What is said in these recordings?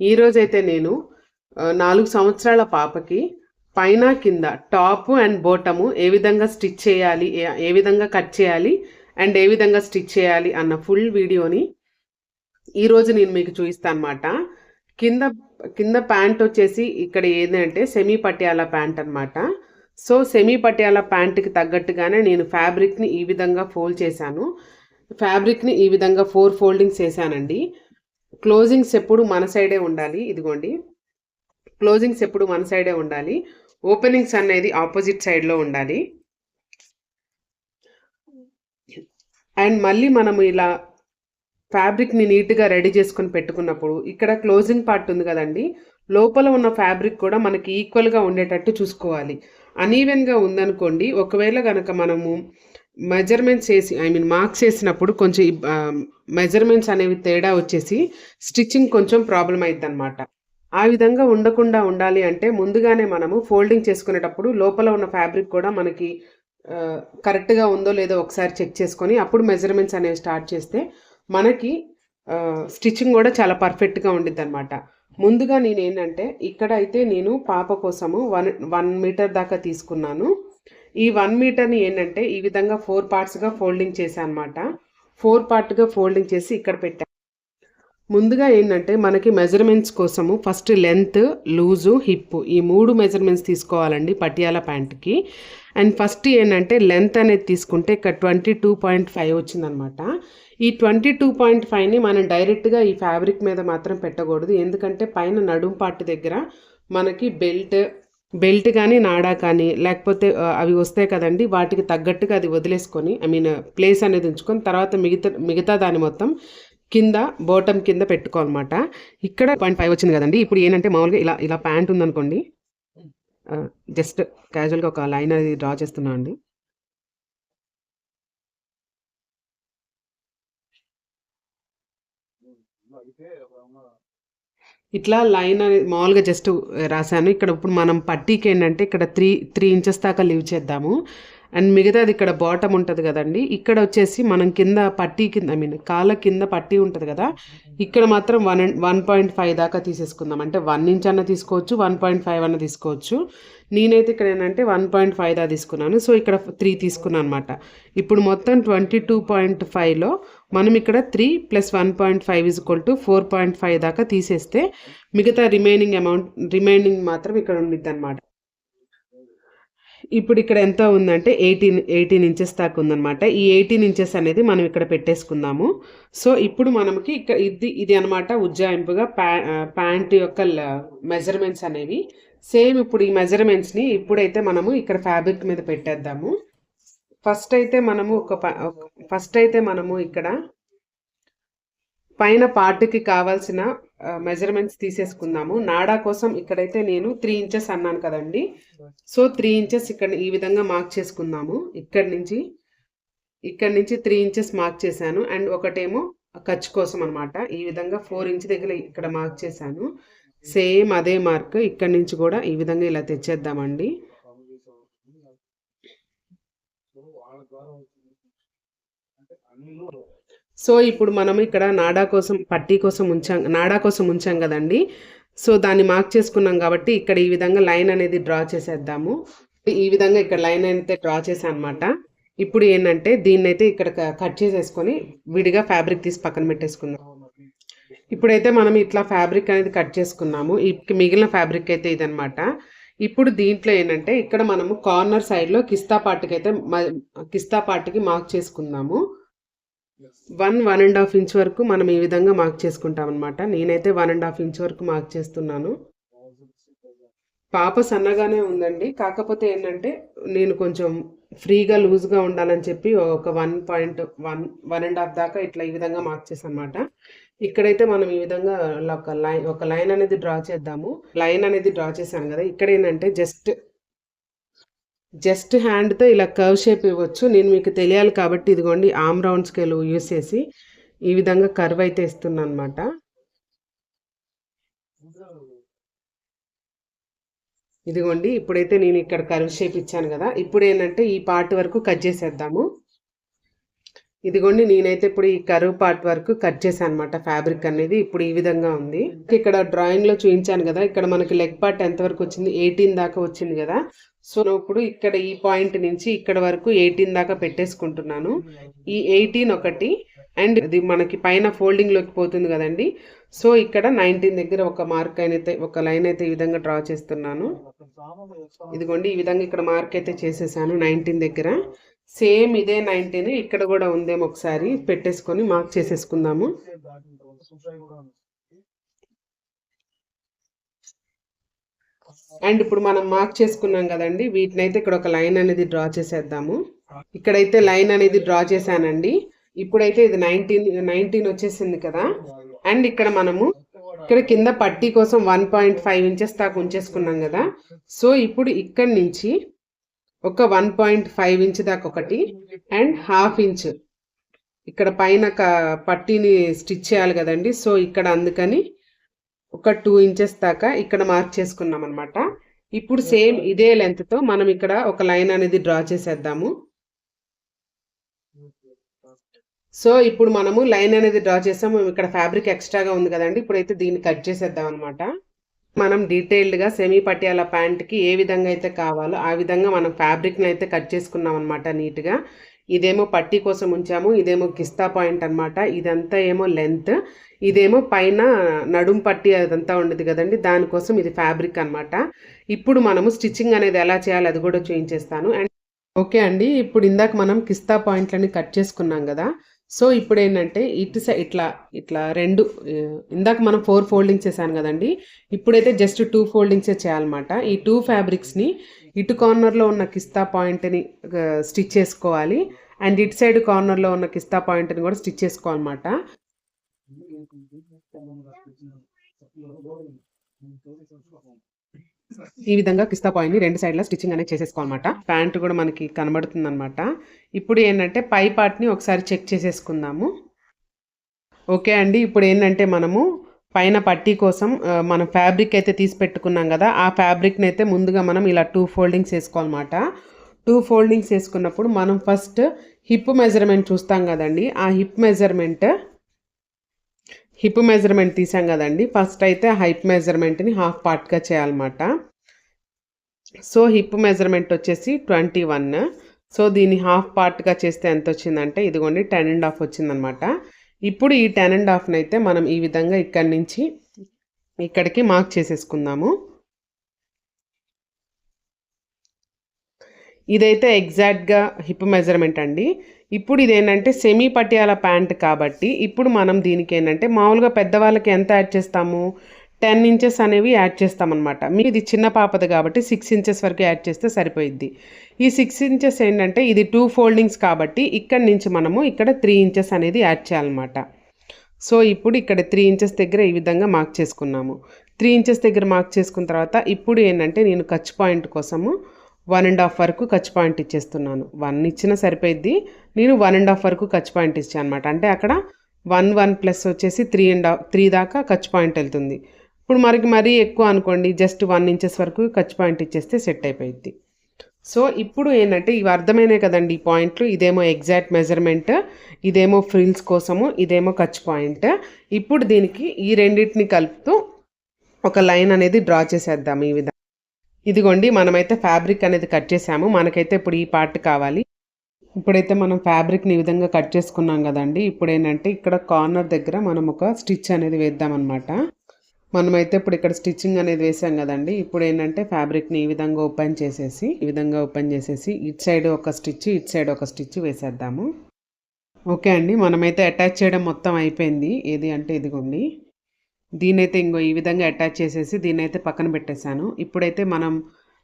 ఈరోజైతే నేను నాలుగు సంవత్సరాల పాపకి పైన కింద టాప్ అండ్ బోటము ఏ విధంగా స్టిచ్ చేయాలి ఏ- ఏ విధంగా కట్ చేయాలి అండ్ ఏ విధంగా స్టిచ్ చేయాలి అన్న ఫుల్ వీడియోని ఈరోజు నేను మీకు చూపిస్తాను అనమాట కింద కింద ప్యాంట్ వచ్చేసి ఇక్కడ ఏంటంటే సెమీ పట్యాల ప్యాంట్ అన్నమాట. సో సెమీ పట్యాల ప్యాంట్కి తగ్గట్టుగానే నేను ఫ్యాబ్రిక్ని ఈ విధంగా ఫోల్డ్ చేశాను. ఫ్యాబ్రిక్ని ఈ విధంగా ఫోర్ ఫోల్డింగ్స్ చేశానండి. క్లోజింగ్స్ ఎప్పుడు మన సైడే ఉండాలి ఇదిగోండి. క్లోజింగ్స్ ఎప్పుడు మన సైడే ఉండాలి ఓపెనింగ్స్ అనేది ఆపోజిట్ సైడ్లో ఉండాలి. అండ్ మళ్ళీ మనము ఇలా ఫ్యాబ్రిక్ని నీట్గా రెడీ చేసుకొని పెట్టుకున్నప్పుడు ఇక్కడ క్లోజింగ్ పార్ట్ ఉంది కదండి లోపల ఉన్న ఫ్యాబ్రిక్ కూడా మనకి ఈక్వల్గా ఉండేటట్టు చూసుకోవాలి. అనీవెన్గా ఉందనుకోండి ఒకవేళ కనుక మనము మెజర్మెంట్స్ వేసి ఐ మీన్ మార్క్స్ వేసినప్పుడు కొంచెం మెజర్మెంట్స్ అనేవి తేడా వచ్చేసి స్టిచ్చింగ్ కొంచెం ప్రాబ్లం అవుతుంది అనమాట ఆ విధంగా ఉండకుండా ఉండాలి అంటే ముందుగానే మనము ఫోల్డింగ్ చేసుకునేటప్పుడు లోపల ఉన్న ఫ్యాబ్రిక్ కూడా మనకి కరెక్ట్గా ఉందో లేదో ఒకసారి చెక్ చేసుకొని అప్పుడు మెజర్మెంట్స్ అనేవి స్టార్ట్ చేస్తే మనకి స్టిచ్చింగ్ కూడా చాలా పర్ఫెక్ట్గా ఉండిద్ది అనమాట ముందుగా నేను ఏంటంటే ఇక్కడ అయితే నేను పాప కోసము వన్ వన్ మీటర్ దాకా తీసుకున్నాను. ఈ వన్ మీటర్ని ఏంటంటే ఈ విధంగా ఫోర్ పార్ట్స్గా ఫోల్డింగ్ చేశాను అనమాట ఫోర్ పార్ట్గా ఫోల్డింగ్ చేసి ఇక్కడ పెట్టాను ముందుగా ఏంటంటే మనకి మెజర్మెంట్స్ కోసము ఫస్ట్ లెంత్ లూజు హిప్ ఈ మూడు మెజర్మెంట్స్ తీసుకోవాలండి పటియాల ప్యాంట్కి అండ్ ఫస్ట్ ఏంటంటే లెంత్ అనేది తీసుకుంటే ఇక్కడ ట్వంటీ టూ పాయింట్ ఫైవ్ వచ్చిందనమాట. ఈ ట్వంటీ టూ పాయింట్ ఫైవ్ని మనం డైరెక్ట్గా ఈ ఫ్యాబ్రిక్ మీద మాత్రం పెట్టకూడదు. ఎందుకంటే పైన నడుం పార్ట్ దగ్గర మనకి బెల్ట్ బెల్ట్ కానీ నాడా కానీ లేకపోతే అవి వస్తాయి కదండి వాటికి తగ్గట్టుగా అది వదిలేసుకొని ఐ మీన్ ప్లేస్ అనేది ఉంచుకొని తర్వాత మిగతా మిగతా దాని మొత్తం కింద బోటం కింద పెట్టుకోవాలన్నమాట. ఇక్కడ పాయింట్ ఫైవ్ వచ్చింది కదండి ఇప్పుడు ఏంటంటే మామూలుగా ఇలా ఇలా ప్యాంట్ ఉందనుకోండి జస్ట్ క్యాజువల్గా ఒక లైన్ అది డ్రా చేస్తున్నా అండి. ఇట్లా లైన్ అనేది మామూలుగా జస్ట్ రాశాను. ఇక్కడ ఇప్పుడు మనం పట్టీకి ఏంటంటే ఇక్కడ త్రీ త్రీ ఇంచెస్ దాకా లీవ్ చేద్దాము. అండ్ మిగతాది ఇక్కడ బాటమ్ ఉంటుంది కదండి. ఇక్కడ వచ్చేసి మనం కింద పట్టీ కింద ఐ మీన్ కాళ్ళ కింద పట్టీ ఉంటుంది కదా. ఇక్కడ మాత్రం వన్ వన్ పాయింట్ ఫైవ్ దాకా తీసేసుకుందాం. అంటే వన్ ఇంచ్ అన్న తీసుకోవచ్చు వన్ పాయింట్ ఫైవ్ అన్న తీసుకోవచ్చు. నేనైతే ఇక్కడ ఏంటంటే వన్ పాయింట్ ఫైవ్ దా తీసుకున్నాను. సో ఇక్కడ త్రీ తీసుకున్నాను అనమాట ఇప్పుడు మొత్తం ట్వంటీ టూ పాయింట్ ఫైవ్లో మనం ఇక్కడ three plus one point five is equal to four point five దాకా తీసేస్తే మిగతా రిమైనింగ్ అమౌంట్ రిమైనింగ్ మాత్రం ఇక్కడ ఉండిద్ది అనమాట ఇప్పుడు ఇక్కడ ఎంత ఉందంటే ఎయిటీన్ ఎయిటీన్ ఇంచెస్ దాకా ఉందన్నమాట. ఈ ఎయిటీన్ ఇంచెస్ అనేది మనం ఇక్కడ పెట్టేసుకుందాము. సో ఇప్పుడు మనకి ఇక్కడ ఇది ఇది అనమాట ఉజ్జాయింపుగా ప్యా ప్యాంట్ యొక్క మెజర్మెంట్స్ అనేవి. సేమ్ ఇప్పుడు ఈ మెజర్మెంట్స్ని ఇప్పుడైతే మనము ఇక్కడ ఫ్యాబ్రిక్ మీద పెట్టేద్దాము. ఫస్ట్ అయితే మనము ఒక ఫస్ట్ అయితే మనము ఇక్కడ పైన పార్ట్కి కావాల్సిన మెజర్మెంట్స్ తీసేసుకుందాము. నాడా కోసం ఇక్కడైతే నేను త్రీ ఇంచెస్ అన్నాను కదండి. సో త్రీ ఇంచెస్ ఇక్కడ ఈ విధంగా మార్క్ చేసుకుందాము. ఇక్కడ నుంచి ఇక్కడ నుంచి త్రీ ఇంచెస్ మార్క్ చేశాను. అండ్ ఒకటేమో ఖర్చు కోసం అనమాట ఈ విధంగా ఫోర్ ఇంచ్ దగ్గర ఇక్కడ మార్క్ చేశాను. సేమ్ అదే మార్క్ ఇక్కడ నుంచి కూడా ఈ విధంగా ఇలా తెచ్చేద్దామండి. సో ఇప్పుడు మనం ఇక్కడ నాడా కోసం పట్టీ కోసం ఉంచాం నాడా కోసం ఉంచాం కదండి. సో దాన్ని మార్క్ చేసుకున్నాం కాబట్టి ఇక్కడ ఈ విధంగా లైన్ అనేది డ్రా చేసేద్దాము. ఈ విధంగా ఇక్కడ లైన్ అయితే డ్రా చేశాను అనమాట ఇప్పుడు ఏంటంటే దీన్ని అయితే ఇక్కడ కట్ చేసేసుకొని విడిగా ఫ్యాబ్రిక్ తీసి పక్కన పెట్టేసుకుందాం. ఇప్పుడైతే మనం ఇట్లా ఫ్యాబ్రిక్ అనేది కట్ చేసుకున్నాము. మిగిలిన ఫ్యాబ్రిక్ అయితే ఇదనమాట ఇప్పుడు దీంట్లో ఏంటంటే ఇక్కడ మనము కార్నర్ సైడ్లో కిస్తా పార్ట్కి అయితే కిస్తా పార్ట్కి మార్క్ చేసుకుందాము. One one and half inch వరకు మనం ఈ విధంగా మార్క్ చేసుకుంటాం అనమాట నేనైతే వన్ అండ్ హాఫ్ ఇంచ్ వరకు మార్క్ చేస్తున్నాను. పాప సన్నగానే ఉందండి. కాకపోతే ఏంటంటే నేను కొంచెం ఫ్రీగా లూజ్గా ఉండాలని చెప్పి ఒక one point one one and half దాకా ఇట్లా ఈ విధంగా మార్క్ చేసాను అనమాట ఇక్కడైతే మనం ఈ విధంగా ఒక లైన్ ఒక లైన్ అనేది డ్రా చేద్దాము. లైన్ అనేది డ్రా చేశాను కదా. ఇక్కడ ఏంటంటే జస్ట్ జస్ట్ హ్యాండ్తో ఇలా కర్వ్ షేప్ ఇవ్వచ్చు. నేను మీకు తెలియాలి కాబట్టి ఇదిగోండి ఆమ్ రౌండ్ స్కేల్ యూస్ చేసి ఈ విధంగా కర్వ్ అయితే ఇస్తున్నాను అనమాట ఇదిగోండి ఇప్పుడైతే నేను ఇక్కడ కర్వ్ షేప్ ఇచ్చాను కదా ఇప్పుడు ఏంటంటే ఈ పార్ట్ వరకు కట్ చేసేద్దాము. ఇదిగోండి నేనైతే ఇప్పుడు ఈ కరువు పార్ట్ వరకు కట్ చేశాను అనమాట ఫ్యాబ్రిక్ అనేది ఇప్పుడు ఈ విధంగా ఉంది. ఇక్కడ డ్రాయింగ్లో చూపించాను కదా ఇక్కడ మనకి లెగ్ పార్ట్ ఎంతవరకు వచ్చింది? ఎయిటీన్ దాకా వచ్చింది కదా. సో ఇప్పుడు ఇక్కడ ఈ పాయింట్ నుంచి ఇక్కడ వరకు ఎయిటీన్ దాకా పెట్టేసుకుంటున్నాను. ఈ ఎయిటీన్ ఒకటి అండ్ ఇది మనకి పైన ఫోల్డింగ్లోకి పోతుంది కదండి. సో ఇక్కడ నైన్టీన్ దగ్గర ఒక మార్క్ అయితే ఒక లైన్ అయితే ఈ విధంగా డ్రా చేస్తున్నాను. ఇదిగోండి ఈ విధంగా ఇక్కడ మార్క్ అయితే చేసేసాను నైన్టీన్ దగ్గర. సేమ్ ఇదే నైన్టీన్ ఇక్కడ కూడా ఉందేమో ఒకసారి పెట్టేసుకొని మార్క్ చేసేసుకుందాము. అండ్ ఇప్పుడు మనం మార్క్ చేసుకున్నాం కదండి వీటిని అయితే ఇక్కడ ఒక లైన్ అనేది డ్రా చేసేద్దాము. ఇక్కడైతే లైన్ అనేది డ్రా చేశానండి. ఇప్పుడైతే ఇది నైన్టీన్ నైన్టీన్ వచ్చేసింది కదా. అండ్ ఇక్కడ మనము ఇక్కడ కింద పట్టీ కోసం వన్ పాయింట్ ఫైవ్ ఇంచెస్ దాకా ఉంచేసుకున్నాం కదా. సో ఇప్పుడు ఇక్కడి నుంచి ఒక వన్ పాయింట్ ఫైవ్ ఇంచ్ దాకా ఒకటి అండ్ హాఫ్ ఇంచ్ ఇక్కడ పైన పట్టీని స్టిచ్ చేయాలి కదండి. సో ఇక్కడ అందుకని ఒక టూ ఇంచెస్ దాకా ఇక్కడ మార్క్ చేసుకున్నాం అనమాట ఇప్పుడు సేమ్ ఇదే length తో మనం ఇక్కడ ఒక లైన్ అనేది డ్రా చేసేద్దాము. సో ఇప్పుడు మనము లైన్ అనేది డ్రా చేసాము. ఇక్కడ ఫ్యాబ్రిక్ ఎక్స్ట్రాగా ఉంది కదండి. ఇప్పుడైతే దీన్ని కట్ చేసేద్దాం అనమాట మనం డీటెయిల్డ్గా సెమీ పటియాల ప్యాంట్కి ఏ విధంగా అయితే కావాలో ఆ విధంగా మనం ఫ్యాబ్రిక్ని అయితే కట్ చేసుకున్నాం అనమాట నీట్గా ఇదేమో పట్టీ కోసం ఉంచాము ఇదేమో కిస్తా పాయింట్ అన్నమాట. ఇదంతా ఏమో లెంత్ ఇదేమో పైన నడుం పట్టి అదంతా ఉండదు కదండి దానికోసం ఇది ఫ్యాబ్రిక్ అన్నమాట. ఇప్పుడు మనము స్టిచ్చింగ్ అనేది ఎలా చేయాలి అది కూడా చూపించేస్తాను అండ్ ఓకే అండి ఇప్పుడు ఇందాక మనం కిస్తా పాయింట్లని కట్ చేసుకున్నాం కదా సో ఇప్పుడు ఏంటంటే ఇటు సై ఇట్లా ఇట్లా రెండు ఇందాక మనం ఫోర్ ఫోల్డింగ్స్ చేశాను కదండి ఇప్పుడైతే జస్ట్ టూ ఫోల్డింగ్సే చేయాలన్నమాట. ఈ టూ ఫ్యాబ్రిక్స్ని ఇటు కార్నర్లో ఉన్న కిస్తా పాయింట్ని స్టిచ్ చేసుకోవాలి. అండ్ ఇటు సైడ్ కార్నర్లో ఉన్న కిస్తా పాయింట్ని కూడా స్టిచ్ చేసుకోవాలన్నమాట. ఈ విధంగా కిస్తా పాయింట్ని రెండు సైడ్ల స్టిచ్చింగ్ అనేది చేసేసుకోవాలన్నమాట. ప్యాంట్ కూడా మనకి కనబడుతుంది అనమాట ఇప్పుడు ఏంటంటే పై పార్ట్ని ఒకసారి చెక్ చేసేసుకుందాము. ఓకే అండి ఇప్పుడు ఏంటంటే మనము పైన పట్టీ కోసం మనం ఫ్యాబ్రిక్ అయితే తీసి పెట్టుకున్నాం కదా ఆ ఫ్యాబ్రిక్ని అయితే ముందుగా మనం ఇలా టూ ఫోల్డింగ్స్ వేసుకోవాలన్నమాట. టూ ఫోల్డింగ్స్ వేసుకున్నప్పుడు మనం ఫస్ట్ హిప్ మెజర్మెంట్ చూస్తాం కదండి. ఆ హిప్ మెజర్మెంట్ హిప్ మెజర్మెంట్ తీసాం కదండి. ఫస్ట్ అయితే ఆ హిప్ మెజర్మెంట్ని హాఫ్ పార్ట్గా చేయాలన్నమాట. సో హిప్ మెజర్మెంట్ వచ్చేసి ట్వంటీ వన్ సో దీన్ని హాఫ్ పార్ట్గా చేస్తే ఎంత వచ్చిందంటే ఇదిగోండి టెన్ అండ్ హాఫ్ వచ్చిందనమాట ఇప్పుడు ఈ టెన్ అండ్ హాఫ్ని అయితే మనం ఈ విధంగా ఇక్కడి నుంచి ఇక్కడికి మార్క్ చేసేసుకుందాము. ఇదైతే ఎగ్జాక్ట్గా హిప్ మెజర్మెంట్ అండి. ఇప్పుడు ఇదేంటంటే సెమీ పటియాల ప్యాంట్ కాబట్టి ఇప్పుడు మనం దీనికి ఏంటంటే మామూలుగా పెద్దవాళ్ళకి ఎంత యాడ్ చేస్తాము? టెన్ ఇంచెస్ అనేవి యాడ్ చేస్తామన్నమాట. మీ ఇది చిన్న పాపది కాబట్టి సిక్స్ ఇంచెస్ వరకు యాడ్ చేస్తే సరిపోయిద్ది. ఈ సిక్స్ ఇంచెస్ ఏంటంటే ఇది టూ ఫోల్డింగ్స్ కాబట్టి ఇక్కడి నుంచి మనము ఇక్కడ త్రీ ఇంచెస్ అనేది యాడ్ చేయాలన్నమాట. సో ఇప్పుడు ఇక్కడ త్రీ ఇంచెస్ దగ్గర ఈ విధంగా మార్క్ చేసుకున్నాము. త్రీ ఇంచెస్ దగ్గర మార్క్ చేసుకున్న తర్వాత ఇప్పుడు ఏంటంటే నేను ఖర్చు పాయింట్ కోసము వన్ అండ్ హాఫ్ వరకు ఖర్చు పాయింట్ ఇచ్చేస్తున్నాను. వన్ ఇచ్చినా సరిపోయిద్ది. నేను వన్ అండ్ హాఫ్ వరకు ఖర్చు పాయింట్ ఇచ్చాను అనమాట అంటే అక్కడ వన్ వన్ ప్లస్ వచ్చేసి త్రీ అండ్ త్రీ దాకా ఖర్చు పాయింట్ వెళ్తుంది. ఇప్పుడు మరికి మరీ ఎక్కువ అనుకోండి జస్ట్ వన్ ఇంచెస్ వరకు ఖర్చు పాయింట్ ఇచ్చేస్తే సెట్ అయిపోయిద్ది. సో ఇప్పుడు ఏంటంటే ఇవి అర్థమైనాయి కదండి ఈ పాయింట్లు ఇదేమో ఎగ్జాక్ట్ మెజర్మెంట్ ఇదేమో ఫ్రిల్స్ కోసము ఇదేమో ఖర్చు పాయింట్ ఇప్పుడు దీనికి ఈ రెండింటిని కలుపుతూ ఒక లైన్ అనేది డ్రా చేసేద్దాం ఈ విధంగా. ఇదిగోండి మనమైతే ఫ్యాబ్రిక్ అనేది కట్ చేసాము. మనకైతే ఇప్పుడు ఈ పార్ట్ కావాలి. ఇప్పుడైతే మనం ఫ్యాబ్రిక్ని ఈ విధంగా కట్ చేసుకున్నాం కదండి. ఇప్పుడు ఏంటంటే ఇక్కడ కార్నర్ దగ్గర మనం ఒక స్టిచ్ అనేది వేద్దామన్నమాట. మనమైతే ఇప్పుడు ఇక్కడ స్టిచ్చింగ్ అనేది వేసాం కదండి. ఇప్పుడు ఏంటంటే ఫ్యాబ్రిక్ని ఈ విధంగా ఓపెన్ చేసేసి ఈ విధంగా ఓపెన్ చేసేసి ఇటు సైడ్ ఒక స్టిచ్ ఇటు సైడ్ ఒక స్టిచ్ వేసేద్దాము. ఓకే అండి మనమైతే అటాచ్ చేయడం మొత్తం అయిపోయింది. ఏది అంటే ఇదిగోండి. దీనైతే ఇంకో ఈ విధంగా అటాచ్ చేసేసి దీనైతే పక్కన పెట్టేశాను. ఇప్పుడైతే మనం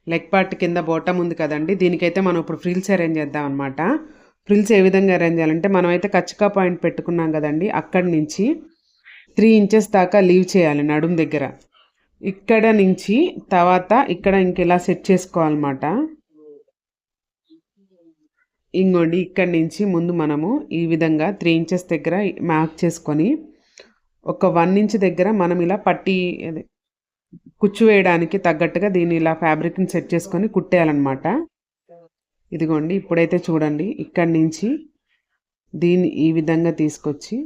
లెగ్ పార్ట్ కింద బోటం ఉంది కదండి దీనికైతే మనం ఇప్పుడు ఫ్రిల్స్ అరేంజ్ చేద్దాం అనమాట ఫ్రిల్స్ ఏ విధంగా అరేంజ్ చేయాలంటే మనమైతే కచ్చికా పాయింట్ పెట్టుకున్నాం కదండి అక్కడి నుంచి త్రీ ఇంచెస్ దాకా లీవ్ చేయాలి నడుం దగ్గర. ఇక్కడ నుంచి తర్వాత ఇక్కడ ఇంకెలా సెట్ చేసుకోవాలన్నమాట. ఇంకోండి ఇక్కడ నుంచి ముందు మనము ఈ విధంగా త్రీ ఇంచెస్ దగ్గర మార్క్ చేసుకొని ఒక వన్ ఇంచ్ దగ్గర మనం ఇలా పట్టి అదే కుచ్చు వేయడానికి తగ్గట్టుగా దీన్ని ఇలా ఫ్యాబ్రిక్ని సెట్ చేసుకొని కుట్టేయాలన్నమాట. ఇదిగోండి ఇప్పుడైతే చూడండి ఇక్కడి నుంచి దీన్ని ఈ విధంగా తీసుకొచ్చి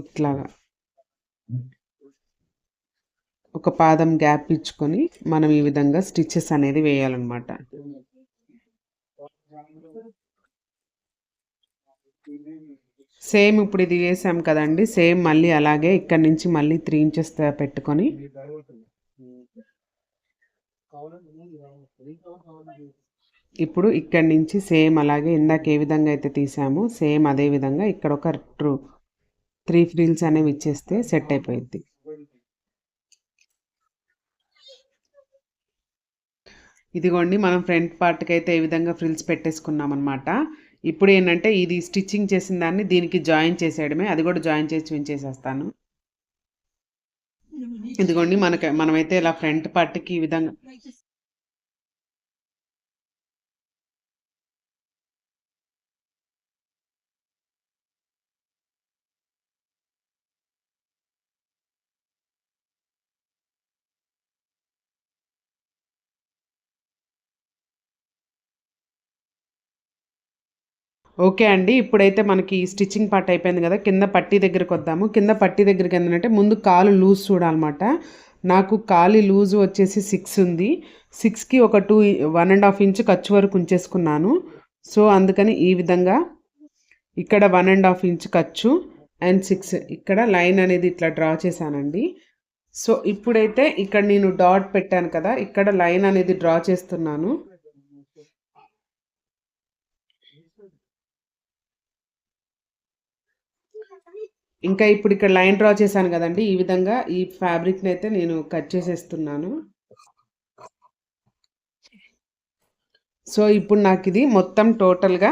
ఇట్లాగా. ఒక పాదం గ్యాప్ ఇచ్చుకొని మనం ఈ విధంగా స్టిచ్చెస్ అనేది వేయాలన్నమాట. సేమ్ ఇప్పుడు ఇది వేసాం కదండి సేమ్ మళ్ళీ అలాగే ఇక్కడ నుంచి మళ్ళీ త్రీ ఇంచెస్ పెట్టుకొని ఇప్పుడు ఇక్కడ నుంచి సేమ్ అలాగే ఇందాక ఏ విధంగా అయితే తీసామో సేమ్ అదే విధంగా ఇక్కడ ఒక ట్రూ త్రీ ఫ్రిల్స్ అనేవి ఇచ్చేస్తే సెట్ అయిపోయింది ఇదిగోండి మనం ఫ్రంట్ పార్ట్కి అయితే ఏ విధంగా ఫ్రిల్స్ పెట్టేసుకున్నాం అనమాట ఇప్పుడు ఏంటంటే ఇది స్టిచ్చింగ్ చేసిన దాన్ని దీనికి జాయిన్ చేసేయడమే. అది కూడా జాయిన్ చేసి ఉంచేసేస్తాను. ఇదిగోండి మనకి మనమైతే ఇలా ఫ్రంట్ పార్ట్కి ఈ విధంగా ఓకే అండి. ఇప్పుడైతే మనకి స్టిచ్చింగ్ పార్ట్ అయిపోయింది కదా కింద పట్టీ దగ్గరికి వద్దాము. కింద పట్టి దగ్గరికి ఏంటంటే ముందు కాలు లూజ్ చూడాలన్నమాట. నాకు కాలి లూజ్ వచ్చేసి సిక్స్ ఉంది. సిక్స్కి ఒక two one and half inch ఖర్చు వరకు ఉంచేసుకున్నాను. సో అందుకని ఈ విధంగా ఇక్కడ వన్ అండ్ హాఫ్ ఇంచ్ ఖర్చు అండ్ సిక్స్ ఇక్కడ లైన్ అనేది ఇట్లా డ్రా చేశానండి. సో ఇప్పుడైతే ఇక్కడ నేను డాట్ పెట్టాను కదా ఇక్కడ లైన్ అనేది డ్రా చేస్తున్నాను. ఇంకా ఇప్పుడు ఇక్కడ లైన్ డ్రా చేశాను కదండి ఈ విధంగా ఈ ఫ్యాబ్రిక్ని అయితే నేను కట్ చేసేస్తున్నాను. సో ఇప్పుడు నాకు ఇది మొత్తం టోటల్గా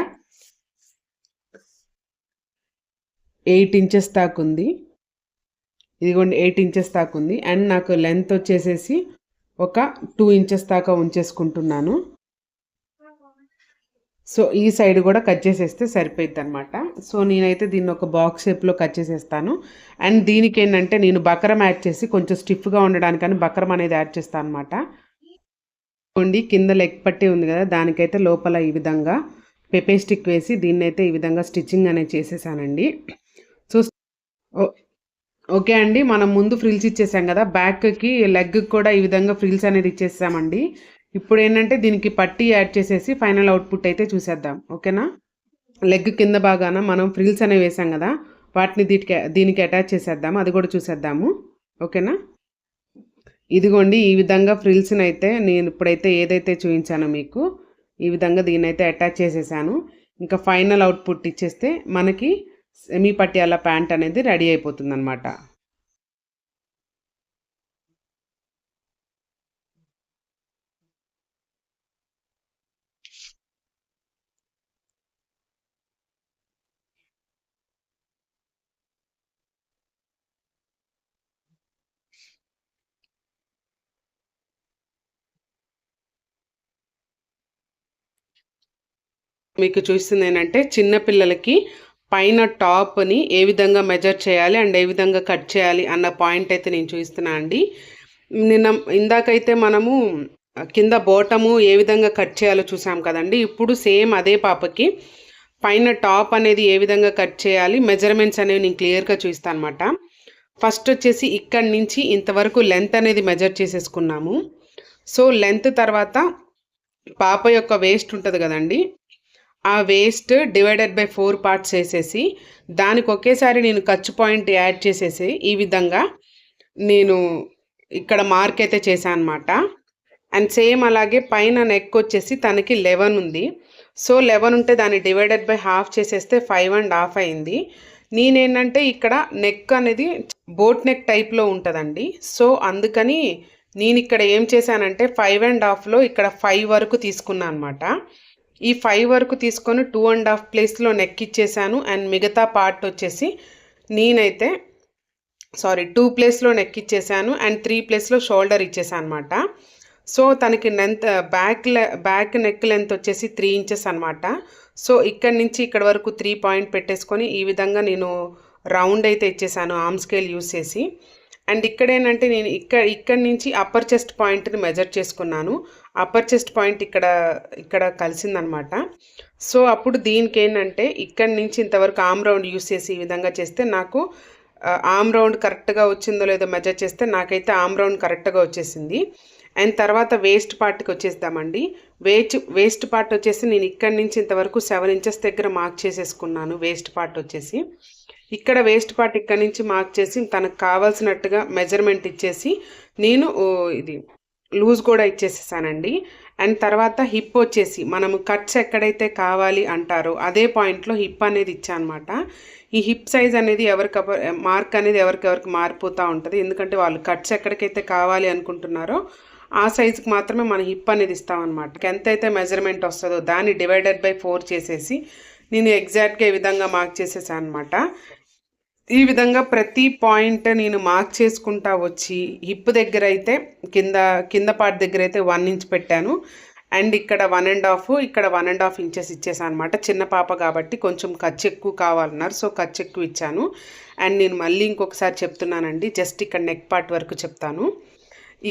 ఎయిట్ ఇంచెస్ దాకా ఉంది. ఇదిగోండి ఎయిట్ ఇంచెస్ దాకా ఉంది. అండ్ నాకు లెంత్ వచ్చేసేసి ఒక టూ ఇంచెస్ దాకా ఉంచేసుకుంటున్నాను. సో ఈ సైడ్ కూడా కట్ చేసేస్తే సరిపోద్ది అనమాట సో నేనైతే దీన్ని ఒక బాక్స్ షేప్లో కట్ చేసేస్తాను. అండ్ దీనికి ఏంటంటే నేను బకరం యాడ్ చేసి కొంచెం స్టిఫ్గా ఉండడానికని బకరం అనేది యాడ్ చేస్తాను అనమాట కొండి కింద లెగ్ పట్టి ఉంది కదా దానికైతే లోపల ఈ విధంగా పెపే స్టిక్ వేసి దీన్నైతే ఈ విధంగా స్టిచ్చింగ్ అనేది చేసేసానండి. సో ఓకే అండి మనం ముందు ఫ్రిల్స్ ఇచ్చేసాం కదా బ్యాక్కి లెగ్ కూడా ఈ విధంగా ఫ్రిల్స్ అనేది ఇచ్చేసామండి. ఇప్పుడు ఏంటంటే దీనికి పట్టి యాడ్ చేసేసి ఫైనల్ అవుట్పుట్ అయితే చూసేద్దాం. ఓకేనా? లెగ్ కింద బాగాన మనం ఫ్రిల్స్ అనేవి వేసాం కదా వాటిని దీనికి దీనికి అటాచ్ చేసేద్దాం. అది కూడా చూసేద్దాము. ఓకేనా? ఇదిగోండి ఈ విధంగా ఫ్రిల్స్ని అయితే నేను ఇప్పుడైతే ఏదైతే చూపించానో మీకు ఈ విధంగా దీన్నైతే అటాచ్ చేసేసాను. ఇంకా ఫైనల్ అవుట్పుట్ ఇచ్చేస్తే మనకి సెమీ పట్యాల ప్యాంట్ అనేది రెడీ అయిపోతుంది మీకు చూస్తుంది ఏంటంటే చిన్నపిల్లలకి పైన టాప్ని ఏ విధంగా మెజర్ చేయాలి అండ్ ఏ విధంగా కట్ చేయాలి అన్న పాయింట్ అయితే నేను చూస్తున్నా అండి. నిన్న ఇందాకైతే మనము కింద బోటము ఏ విధంగా కట్ చేయాలో చూసాం కదండి. ఇప్పుడు సేమ్ అదే పాపకి పైన టాప్ అనేది ఏ విధంగా కట్ చేయాలి మెజర్మెంట్స్ అనేవి నేను క్లియర్గా చూస్తాను అనమాట ఫస్ట్ వచ్చేసి ఇక్కడి నుంచి ఇంతవరకు లెంత్ అనేది మెజర్ చేసేసుకున్నాము. సో లెంత్ తర్వాత పాప యొక్క వేస్ట్ ఉంటుంది కదండి. ఆ waist divided by four parts వేసేసి దానికి ఒకేసారి నేను ఖర్చు పాయింట్ యాడ్ చేసేసి ఈ విధంగా నేను ఇక్కడ మార్క్ అయితే చేశాను అనమాట అండ్ సేమ్ అలాగే పైన నెక్ వచ్చేసి తనకి లెవెన్ ఉంది. సో లెవెన్ ఉంటే దాన్ని డివైడెడ్ బై హాఫ్ చేసేస్తే ఫైవ్ అండ్ హాఫ్ అయింది. నేనేంటంటే ఇక్కడ నెక్ అనేది బోట్ నెక్ టైప్లో ఉంటుందండి. సో అందుకని నేను ఇక్కడ ఏం చేశానంటే ఫైవ్ అండ్ హాఫ్లో ఇక్కడ ఫైవ్ వరకు తీసుకున్నాను అనమాట ఈ ఫైవ్ వరకు తీసుకొని టూ అండ్ హాఫ్ ప్లేస్లో నెక్ ఇచ్చేసాను అండ్ మిగతా పార్ట్ వచ్చేసి నేనైతే సారీ టూ ప్లేస్లో నెక్ ఇచ్చేసాను అండ్ త్రీ ప్లేస్లో షోల్డర్ ఇచ్చేసాను అనమాట సో తనకి length back back neck length వచ్చేసి త్రీ ఇంచెస్ అనమాట సో ఇక్కడి నుంచి ఇక్కడ వరకు త్రీ పాయింట్ పెట్టేసుకొని ఈ విధంగా నేను రౌండ్ అయితే ఇచ్చేసాను ఆర్మ్ స్కేల్ యూస్ చేసి. అండ్ ఇక్కడేనంటే నేను ఇక్కడ ఇక్కడ నుంచి అప్పర్ చెస్ట్ పాయింట్ని మెజర్ చేసుకున్నాను. అప్పర్ చెస్ట్ పాయింట్ ఇక్కడ ఇక్కడ కలిసిందనమాట. సో అప్పుడు దీనికి ఏంటంటే ఇక్కడి నుంచి ఇంతవరకు ఆమ్ రౌండ్ యూస్ చేసి ఈ విధంగా చేస్తే నాకు ఆమ్ రౌండ్ కరెక్ట్గా వచ్చిందో లేదో మెజర్ చేస్తే నాకైతే ఆమ్ రౌండ్ కరెక్ట్గా వచ్చేసింది. అండ్ తర్వాత వేస్ట్ పార్ట్కి వచ్చేద్దామండి. వేస్ట్ వేస్ట్ పార్ట్ వచ్చేసి నేను ఇక్కడి నుంచి ఇంతవరకు సెవెన్ ఇంచెస్ దగ్గర మార్క్ చేసేసుకున్నాను వేస్ట్ పార్ట్ వచ్చేసి. ఇక్కడ వేస్ట్ పార్ట్ ఇక్కడ నుంచి మార్క్ చేసి తనకు కావాల్సినట్టుగా మెజర్మెంట్ ఇచ్చేసి నేను ఇది లూజ్ కూడా ఇచ్చేసేసానండి. అండ్ తర్వాత హిప్ వచ్చేసి మనము కట్స్ ఎక్కడైతే కావాలి అంటారో అదే పాయింట్లో హిప్ అనేది ఇచ్చానమాట. ఈ హిప్ సైజ్ అనేది ఎవరికెవరు మార్క్ అనేది ఎవరికెవరికి మారిపోతూ ఉంటుంది. ఎందుకంటే వాళ్ళు కట్స్ ఎక్కడికైతే కావాలి అనుకుంటున్నారో ఆ సైజుకి మాత్రమే మన హిప్ అనేది ఇస్తామన్నమాట. ఎంత అయితే మెజర్మెంట్ వస్తుందో దాన్ని డివైడెడ్ బై ఫోర్ చేసేసి నేను ఎగ్జాక్ట్గా ఈ విధంగా మార్క్ చేసేసాను అనమాట ఈ విధంగా ప్రతి పాయింట్ నేను మార్క్ చేసుకుంటా వచ్చి హిప్ దగ్గర అయితే కింద కింద పార్ట్ దగ్గర అయితే వన్ ఇంచ్ పెట్టాను. అండ్ ఇక్కడ వన్ అండ్ హాఫ్ ఇక్కడ వన్ అండ్ హాఫ్ ఇంచెస్ ఇచ్చేసాను అనమాట చిన్న పాప కాబట్టి కొంచెం ఖర్చు ఎక్కువ కావాలన్నారు. సో ఖర్చు ఎక్కువ ఇచ్చాను. అండ్ నేను మళ్ళీ ఇంకొకసారి చెప్తున్నానండి. జస్ట్ ఇక్కడ నెక్ పార్ట్ వరకు చెప్తాను.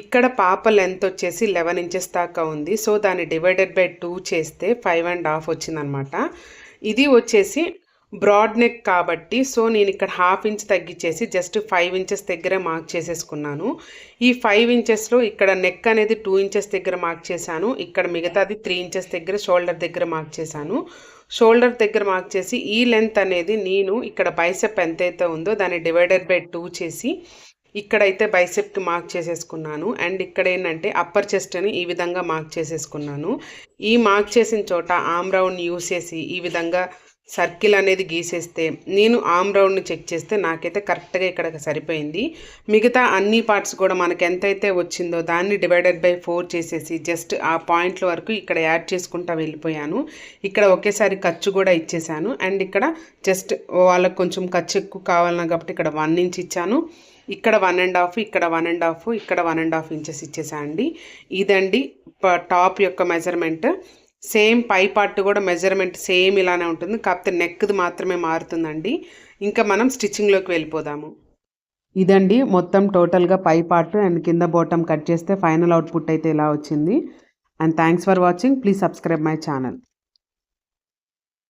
ఇక్కడ పాప లెంత్ వచ్చేసి లెవెన్ ఇంచెస్ దాకా ఉంది. సో దాన్ని డివైడెడ్ బై టూ చేస్తే ఫైవ్ అండ్ హాఫ్ వచ్చిందనమాట. ఇది వచ్చేసి బ్రాడ్ నెక్ కాబట్టి సో నేను ఇక్కడ హాఫ్ ఇంచ్ తగ్గించేసి జస్ట్ ఫైవ్ ఇంచెస్ దగ్గర మార్క్ చేసేసుకున్నాను. ఈ ఫైవ్ ఇంచెస్లో ఇక్కడ నెక్ అనేది టూ ఇంచెస్ దగ్గర మార్క్ చేశాను. ఇక్కడ మిగతాది త్రీ ఇంచెస్ దగ్గర షోల్డర్ దగ్గర మార్క్ చేశాను. షోల్డర్ దగ్గర మార్క్ చేసి ఈ లెంత్ అనేది నేను ఇక్కడ బైసెప్ ఎంతైతే ఉందో దాన్ని డివైడెడ్ బై టూ చేసి ఇక్కడైతే బైసెప్కి మార్క్ చేసేసుకున్నాను. అండ్ ఇక్కడ ఏంటంటే అప్పర్ చెస్ట్ని ఈ విధంగా మార్క్ చేసేసుకున్నాను. ఈ మార్క్ చేసిన చోట ఆమ్ రౌండ్ యూస్ చేసి ఈ విధంగా సర్కిల్ అనేది గీసేస్తే నేను ఆమ్ రౌండ్ని చెక్ చేస్తే నాకైతే కరెక్ట్గా ఇక్కడ సరిపోయింది. మిగతా అన్ని పార్ట్స్ కూడా మనకి ఎంతైతే వచ్చిందో దాన్ని డివైడెడ్ బై ఫోర్ చేసేసి జస్ట్ ఆ పాయింట్ల వరకు ఇక్కడ యాడ్ చేసుకుంటా వెళ్ళిపోయాను. ఇక్కడ ఒకేసారి ఖర్చు కూడా ఇచ్చేసాను. అండ్ ఇక్కడ జస్ట్ వాళ్ళకి కొంచెం ఖర్చు ఎక్కువ కావాలన్నా కాబట్టి ఇక్కడ వన్ ఇంచ్ ఇచ్చాను. ఇక్కడ వన్ అండ్ హాఫ్ ఇక్కడ వన్ అండ్ హాఫ్ ఇక్కడ వన్ అండ్ హాఫ్ ఇంచెస్ ఇచ్చేసా అండి ఇదండి టాప్ యొక్క మెజర్మెంట్. సేమ్ పై పార్ట్ కూడా మెజర్మెంట్ సేమ్ ఇలానే ఉంటుంది. కాకపోతే నెక్ది మాత్రమే మారుతుందండి. ఇంకా మనం స్టిచ్చింగ్లోకి వెళ్ళిపోదాము. ఇదండి మొత్తం టోటల్గా పై పార్ట్ అండ్ కింద బాటమ్ కట్ చేస్తే ఫైనల్ అవుట్పుట్ అయితే ఇలా వచ్చింది. And thanks for watching. Please subscribe my channel.